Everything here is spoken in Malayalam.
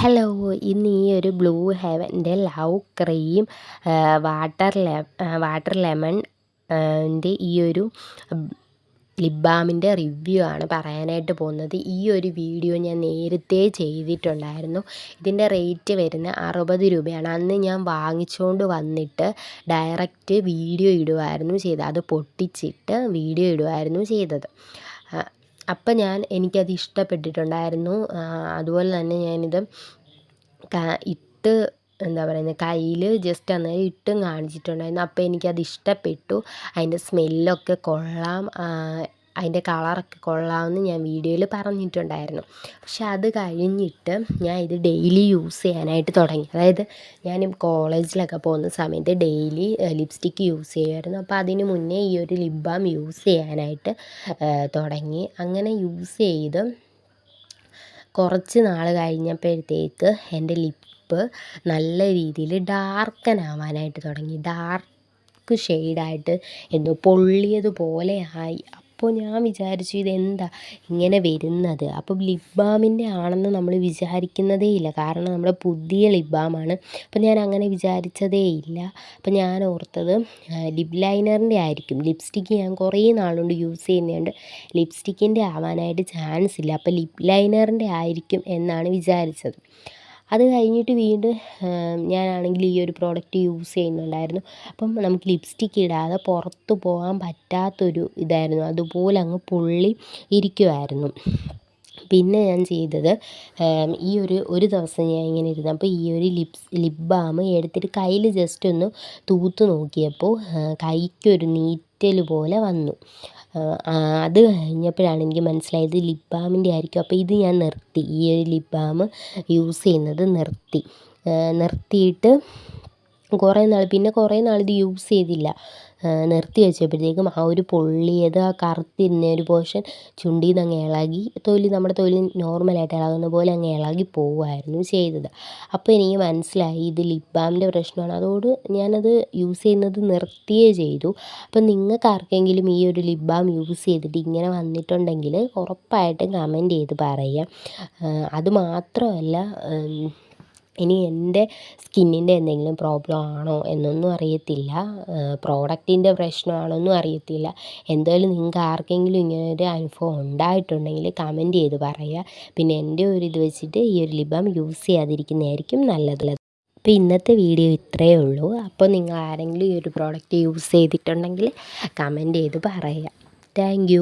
ഹലോ ഇന്ന് ഈ ഒരു ബ്ലൂ ഹെവന്റെ ലവ് ക്രീം വാട്ടർ ലെ വാട്ടർ ലെമൺ ന്റെ ഈ ഒരു ലിപ് ബാമിന്റെ റിവ്യൂ ആണ് പറയാനായിട്ട് പോകുന്നത്. ഈ ഒരു വീഡിയോ ഞാൻ നേരത്തെ ചെയ്തിട്ടുണ്ടായിരുന്നു. ഇതിന്റെ റേറ്റ് വരുന്നത് അറുപത് രൂപയാണ്. അന്ന് ഞാൻ വാങ്ങിച്ചുകൊണ്ട് വന്നിട്ട് ഡയറക്റ്റ് വീഡിയോ ഇടുമായിരുന്നു ചെയ്തത്. അത് പൊട്ടിച്ചിട്ട് വീഡിയോ ഇടുമായിരുന്നു ചെയ്തത്. അപ്പം ഞാൻ എനിക്കത് ഇഷ്ടപ്പെട്ടിട്ടുണ്ടായിരുന്നു. അതുപോലെ തന്നെ ഞാനിത് ഇട്ട് എന്താ പറയുന്നത് കയ്യിൽ ജസ്റ്റ് അന്നേരം ഇട്ടും കാണിച്ചിട്ടുണ്ടായിരുന്നു. അപ്പോൾ എനിക്കത് ഇഷ്ടപ്പെട്ടു. അതിന്റെ സ്മെല്ലൊക്കെ കൊള്ളാം. അതിന്റെ കളറൊക്കെ കൊള്ളാമെന്ന് ഞാൻ വീഡിയോയിൽ പറഞ്ഞിട്ടുണ്ടായിരുന്നു. പക്ഷെ അത് കഴിഞ്ഞിട്ട് ഞാൻ ഇത് ഡെയിലി യൂസ് ചെയ്യാനായിട്ട് തുടങ്ങി. അതായത് ഞാൻ കോളേജിലൊക്കെ പോകുന്ന സമയത്ത് ഡെയിലി ലിപ്സ്റ്റിക്ക് യൂസ് ചെയ്യുമായിരുന്നു. അപ്പോൾ അതിന് മുന്നേ ഈ ഒരു ലിപ് ബാം യൂസ് ചെയ്യാനായിട്ട് തുടങ്ങി. അങ്ങനെ യൂസ് ചെയ്ത് കുറച്ച് നാൾ കഴിഞ്ഞപ്പോഴത്തേക്ക് എന്റെ ലിപ്പ് നല്ല രീതിയിൽ ഡാർക്കൻ ആവാനായിട്ട് തുടങ്ങി. ഡാർക്ക് ഷെയ്ഡായിട്ട് എന്തോ പൊള്ളിയതുപോലെ ആയി. അപ്പോൾ ഞാൻ വിചാരിച്ചു ഇതെന്താ ഇങ്ങനെ വരുന്നത്? അപ്പോൾ ലിപ് ബാമിന്റെ ആണെന്ന് നമ്മൾ വിചാരിക്കുന്നതേ ഇല്ല. കാരണം നമ്മുടെ പുതിയ ലിപ് ബാമാണ് അപ്പം ഞാൻ അങ്ങനെ വിചാരിച്ചതേ ഇല്ല. അപ്പോൾ ഞാൻ ഓർത്തത് ലിപ് ലൈനറിന്റെ ആയിരിക്കും. ലിപ്സ്റ്റിക്ക് ഞാൻ കുറേ നാളുകൊണ്ട് യൂസ് ചെയ്യുന്നതുകൊണ്ട് ലിപ്സ്റ്റിക്കിന്റെ ആവാനായിട്ട് ചാൻസ് ഇല്ല. അപ്പോൾ ലിപ് ലൈനറിന്റെ ആയിരിക്കും എന്നാണ് വിചാരിച്ചത്. അത് കഴിഞ്ഞിട്ട് വീണ്ടും ഞാനാണെങ്കിൽ ഈ ഒരു പ്രോഡക്റ്റ് യൂസ് ചെയ്യുന്നുണ്ടായിരുന്നു. അപ്പം നമുക്ക് ലിപ്സ്റ്റിക്ക് ഇടാതെ പുറത്ത് പോകാൻ പറ്റാത്തൊരു ഇതായിരുന്നു. അതുപോലെ അങ്ങ് പൊള്ളി ഇരിക്കുമായിരുന്നു പിന്നെ ഞാൻ ചെയ്തത് ഈ ഒരു ഒരു ദിവസം ഞാൻ ഇങ്ങനെ ഇരുന്നു അപ്പോൾ ഈ ഒരു ലിപ്സ് ലിപ് ബാം എടുത്തിട്ട് കയ്യിൽ ജസ്റ്റ് ഒന്ന് തൂത്ത് നോക്കിയപ്പോൾ കൈക്കൊരു നീറ്റൽ പോലെ വന്നു. അത് കഴിഞ്ഞപ്പോഴാണ് എനിക്ക് മനസ്സിലായത് ലിപ് ബാമിന്റെ ആയിരിക്കും. അപ്പോൾ ഇത് ഞാൻ നിർത്തി. ഈ ഒരു ലിപ് ബാം യൂസ് ചെയ്യുന്നത് നിർത്തി. നിർത്തിയിട്ട് കുറേ നാൾ പിന്നെ കുറേ നാൾ ഇത് യൂസ് ചെയ്തില്ല. നിർത്തി വെച്ചപ്പോഴത്തേക്കും ആ ഒരു പൊള്ളിയത് ആ കറുത്തിരുന്ന ഒരു പോർഷൻ ചുണ്ടിൽ നിന്ന് അങ്ങ് ഇളകി തൊലി നമ്മുടെ തൊലി നോർമലായിട്ട് ഇളകുന്ന പോലെ അങ്ങ് ഇളകി പോവുമായിരുന്നു ചെയ്തത്. അപ്പോൾ എനിക്ക് മനസ്സിലായി ഇത് ലിപ് ബാമിന്റെ പ്രശ്നമാണ്. അതോട് ഞാനത് യൂസ് ചെയ്യുന്നത് നിർത്തിയേ ചെയ്തു. അപ്പം നിങ്ങൾക്ക് ആർക്കെങ്കിലും ഈ ഒരു ലിപ് ബാം യൂസ് ചെയ്തിട്ട് ഇങ്ങനെ വന്നിട്ടുണ്ടെങ്കിൽ ഉറപ്പായിട്ടും കമന്റ് ചെയ്ത് പറയുക അത് മാത്രമല്ല ഇനി എന്റെ സ്കിന്നിന്റെ എന്തെങ്കിലും പ്രോബ്ലം ആണോ എന്നൊന്നും അറിയത്തില്ല. പ്രോഡക്റ്റിന്റെ പ്രശ്നമാണോന്നും അറിയത്തില്ല. എന്തായാലും നിങ്ങൾക്ക് ആർക്കെങ്കിലും ഇങ്ങനൊരു അനുഭവം ഉണ്ടായിട്ടുണ്ടെങ്കിൽ കമന്റ് ചെയ്ത് പറയുക. പിന്നെ എന്റെ ഒരു ഇത് വെച്ചിട്ട് ഈ ഒരു ലിബം യൂസ് ചെയ്യാതിരിക്കുന്നതായിരിക്കും നല്ലത്. അപ്പോൾ ഇന്നത്തെ വീഡിയോ ഇത്രയേ ഉള്ളൂ. അപ്പോൾ നിങ്ങൾ ആരെങ്കിലും ഈ ഒരു പ്രോഡക്റ്റ് യൂസ് ചെയ്തിട്ടുണ്ടെങ്കിൽ കമന്റ് ചെയ്ത് പറയുക. താങ്ക്